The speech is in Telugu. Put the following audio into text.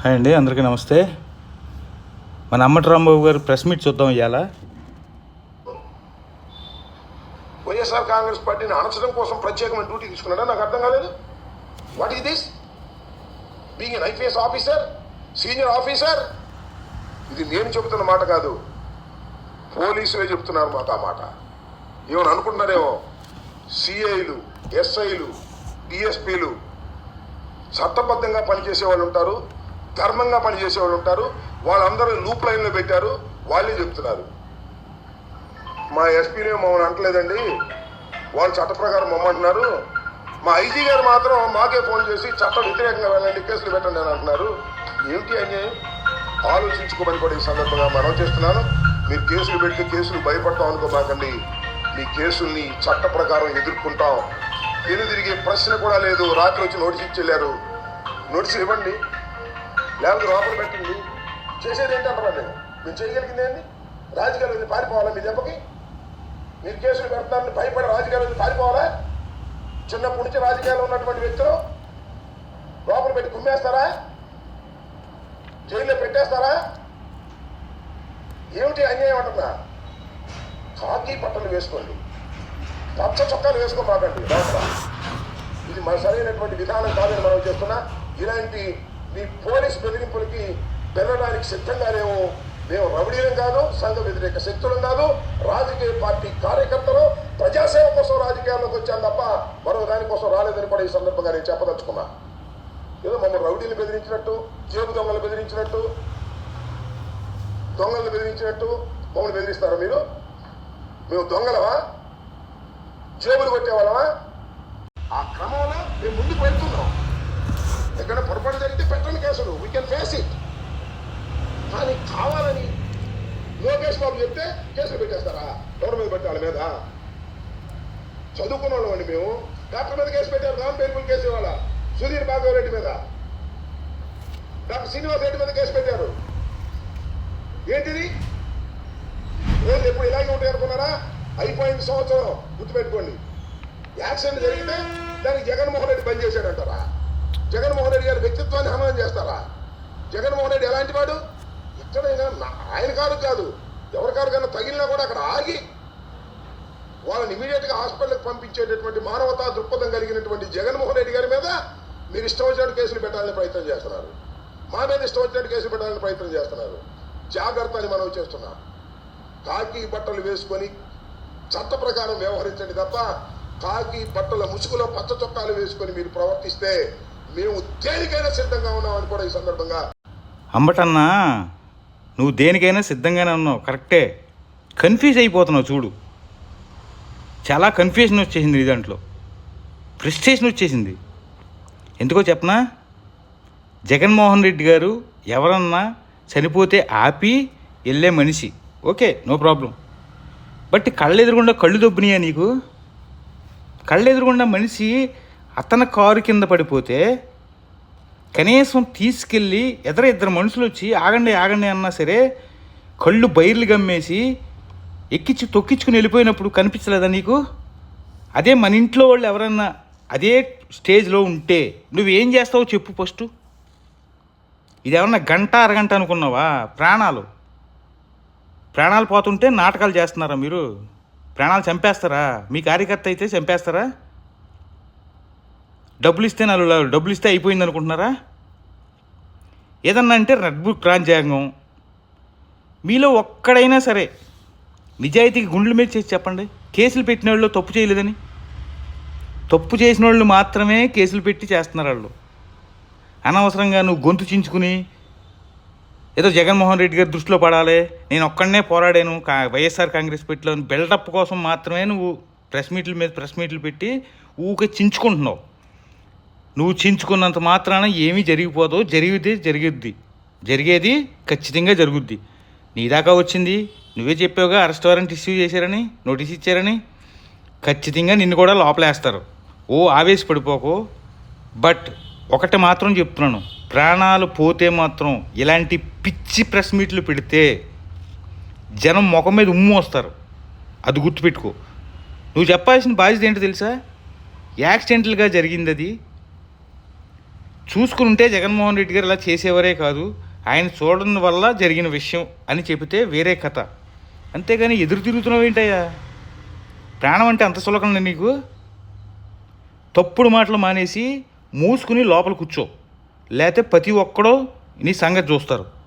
హాయ్ అండి అందరికీ నమస్తే. మన అమ్మటి రాంబాబు గారు ప్రెస్ మీట్ చూద్దాం ఇవాళ వైఎస్ఆర్ కాంగ్రెస్ పార్టీని అణచడం కోసం ప్రత్యేకమైన డ్యూటీ తీసుకున్నాడా? నాకు అర్థం కాలేదు. What is this being an IPS officer senior officer ఇది నేను చెబుతున్న మాట కాదు. పోలీసులే చెప్తున్నారు మాకు ఆ మాట. ఏమని అనుకుంటున్నారేమో? సిఐలు ఎస్ఐలు డిఎస్పీలు చట్టబద్ధంగా పనిచేసే వాళ్ళు ఉంటారు. ధర్మంగా పనిచేసే వాళ్ళు ఉంటారు. వాళ్ళందరూ లూప్ లైన్లో పెట్టారు. వాళ్ళే చెప్తున్నారు. మా ఎస్పీని మమ్మల్ని అంటలేదండి. వాళ్ళు చట్ట ప్రకారం మమ్మంటున్నారు. మా ఐజీ గారు మాత్రం మాకే ఫోన్ చేసి చట్ట వ్యతిరేకంగా వెళ్ళండి కేసులు పెట్టండి అని అంటున్నారు. ఏమిటి అన్యాయం? ఆలోచించుకోమని కూడా ఈ సందర్భంగా మనం చేస్తున్నాను. మీరు కేసులు పెట్టి కేసులు భయపడతాం అనుకోబాకండి. మీ కేసుల్ని చట్ట ప్రకారం ఎదుర్కొంటాం. తిరిగే ప్రశ్న కూడా లేదు. రాత్రి వచ్చి నోటీస్ ఇచ్చి వెళ్ళారు. నోటీసులు ఇవ్వండి. లేకపోతే లోపల పెట్టింది చేసేది ఏంటంటారా నేను మీరు? చేయగలిగింది ఏంటి? రాజకీయాలు వదిలి పారిపోవాలా మీ దెబ్బకి? మీరు కేసులు పెడతారని భయపడి రాజకీయాలు పారిపోవాలా? చిన్నప్పటి నుంచి రాజకీయాలు ఉన్నటువంటి వ్యక్తులు లోపల పెట్టి కుమ్మేస్తారా? జైల్లో పెట్టేస్తారా? ఏమిటి అన్యాయం అంటున్నా? కాకి బట్టలు వేసుకోండి. పచ్చ చొక్కాలు వేసుకోమాకండి లోపల. ఇది మన సరైనటువంటి విధానం కాదని మనం చేస్తున్నా. ఇలాంటి మీ పోలీస్ బెదిరింపులకి వెళ్ళడానికి సిద్ధంగా లేము మేము రౌడీలం కాదు సంఘ వ్యతిరేక శక్తులం కాదు రాజకీయ పార్టీ కార్యకర్తలు ప్రజాసేవ కోసం రాజకీయాల్లోకి వచ్చాను తప్ప మరో దానికోసం రాలేదని కూడా ఈ సందర్భంగా నేను చెప్పదలుచుకున్నా. ఏదో మమ్మల్ని రౌడీలు బెదిరించినట్టు జేబు దొంగలు బెదిరించినట్టు దొంగలను బెదిరించినట్టు మమ్మల్ని బెదిరిస్తారా మీరు? మేము దొంగలవా జేబులు కొట్టేవాళ్ళమా? ఆ క్రమంలో మేము ముందుకు వెళ్తున్నాం ఎక్కడ పొరపాటు జరిగితే పెట్టండి కేసులు వీ కెన్ ఫేస్ ఇట్ కానీ కావాలని లోకేష్ బాబు చెప్తే కేసులు పెట్టేస్తారా? ఎవరి మీద పెట్టాలి వాళ్ళ మీద? చదువుకున్న వాళ్ళం అండి మేము. డాక్టర్ మీద కేసు పెట్టారు రామ్ పేరుపుల్ కేసు ఇవాళ. సుధీర్ భాగవ రెడ్డి మీద. డాక్టర్ శ్రీనివాస్ రెడ్డి మీద కేసు పెట్టారు. ఏంటిది? రోజు ఎప్పుడు ఇలాగే ఉంటాయి అనుకున్నారా? అయిపోయింది సంవత్సరం. గుర్తుపెట్టుకోండి. యాక్సిడెంట్ జరిగితే దానికి జగన్మోహన్ రెడ్డి బంద్ చేశాడంటారా? జగన్మోహన్ రెడ్డి గారి వ్యక్తిత్వాన్ని హననం చేస్తారా? జగన్మోహన్ రెడ్డి ఎలాంటి వాడు? ఎక్కడైనా నా- ఆయన కారు కాదు. ఎవరి కారు కన్నా తగిలినా కూడా అక్కడ ఆగి వాళ్ళని ఇమీడియట్గా హాస్పిటల్కి పంపించేటటువంటి మానవతా దృక్పథం కలిగినటువంటి జగన్మోహన్ రెడ్డి గారి మీద మీరు ఇష్టం వచ్చినట్టు కేసులు పెట్టాలని ప్రయత్నం చేస్తున్నారు. మా మీద ఇష్టం వచ్చినట్టు కేసులు పెట్టాలని ప్రయత్నం చేస్తున్నారు. జాగ్రత్త అని మనం చేస్తున్నాం. కాకి బట్టలు వేసుకొని చట్ట ప్రకారం వ్యవహరించండి తప్ప కాకి బట్టల ముసుగులో పచ్చ చొక్కాలు వేసుకొని మీరు ప్రవర్తిస్తే మేము దేనికైనా సిద్ధంగా ఉన్నామని కూడా ఈ సందర్భంగా అంబటన్నా నువ్వు దేనికైనా సిద్ధంగానే ఉన్నావు. కరెక్టే. కన్ఫ్యూజ్ అయిపోతున్నావు చూడు. చాలా కన్ఫ్యూజన్ వచ్చేసింది నీ దాంట్లో. ఫ్రస్ట్రేషన్ వచ్చేసింది. ఎందుకో చెప్పనా? జగన్మోహన్ రెడ్డి గారు ఎవరన్నా చనిపోతే ఆపి వెళ్ళే మనిషి. Okay no problem. బట్ కళ్ళు ఎదురుగుండా కళ్ళు దొబ్బినాయా నీకు? కళ్ళు ఎదురుగుండా మనిషి అతని కారు కింద పడిపోతే కనీసం తీసుకెళ్ళి ఎదర ఇద్దరు మనుషులు వచ్చి ఆగండి ఆగండి అన్నా సరే కళ్ళు బైర్లు గమ్మేసి ఎక్కించి తొక్కించుకుని వెళ్ళిపోయినప్పుడు కనిపించలేదా నీకు? అదే మన ఇంట్లో వాళ్ళు ఎవరన్నా అదే స్టేజ్లో ఉంటే నువ్వేం చేస్తావో చెప్పు ఫస్ట్. ఇది ఏమన్నా గంట అరగంట అనుకున్నావా? ప్రాణాలు. ప్రాణాలు పోతుంటే నాటకాలు చేస్తున్నారా మీరు? ప్రాణాలు చంపేస్తారా? మీ కార్యకర్త అయితే చంపేస్తారా? డబ్బులు ఇస్తే నాలుగు డబ్బులు ఇస్తే అయిపోయింది అనుకుంటున్నారా ఏదన్నా అంటే రెడ్ బుక్ రాజ్యాంగం మీలో ఒక్కడైనా సరే నిజాయితీకి గుండెల మీద చేసి చెప్పండి. కేసులు పెట్టిన వాళ్ళు తప్పు చేయలేదని. తప్పు చేసిన వాళ్ళు మాత్రమే కేసులు పెట్టి చేస్తున్నారు వాళ్ళు. అనవసరంగా నువ్వు గొంతు చించుకుని ఏదో జగన్మోహన్ రెడ్డి గారి దృష్టిలో పడాలి. నేను ఒక్కడనే పోరాడాను. కా వైఎస్ఆర్ కాంగ్రెస్ పెట్టిలో బిల్డప్ కోసం మాత్రమే నువ్వు ప్రెస్ మీట్ల మీద ప్రెస్ మీట్లు పెట్టి ఊకే చించుకుంటున్నావు. నువ్వు చించుకున్నంత మాత్రాన ఏమీ జరిగిపోదు జరిగితే జరిగిద్ది. జరిగేది ఖచ్చితంగా జరుగుద్ది. నీ దాకా వచ్చింది. నువ్వే చెప్పావుగా అరెస్ట్ వారెంట్ ఇష్యూ చేశారని నోటీస్ ఇచ్చారని. ఖచ్చితంగా నిన్ను కూడా లోపలేస్తారు. ఓ ఆవేశపడిపోకు. బట్ ఒకటి మాత్రం చెప్తున్నాను. ప్రాణాలు పోతే మాత్రం ఇలాంటి పిచ్చి ప్రెస్ మీట్లు పెడితే జనం ముఖం మీద ఉమ్ము వస్తారు. అది గుర్తుపెట్టుకో. నువ్వు చెప్పాల్సిన బాధ్యత ఏంటో తెలుసా? యాక్సిడెంటల్గా జరిగింది అది చూసుకుని ఉంటే జగన్మోహన్ రెడ్డి గారు ఇలా చేసేవారే కాదు. ఆయన చూడడం వల్ల జరిగిన విషయం అని చెబితే వేరే కథ. అంతేగాని ఎదురు తిరుగుతున్నావు ఏంటయ్యా? ప్రాణం అంటే అంత సులకం నీకు. తప్పుడు మాటలు మానేసి మూసుకుని లోపల కూర్చో. లేకపోతే ప్రతి ఒక్కడో నీ సంగతి చూస్తారు.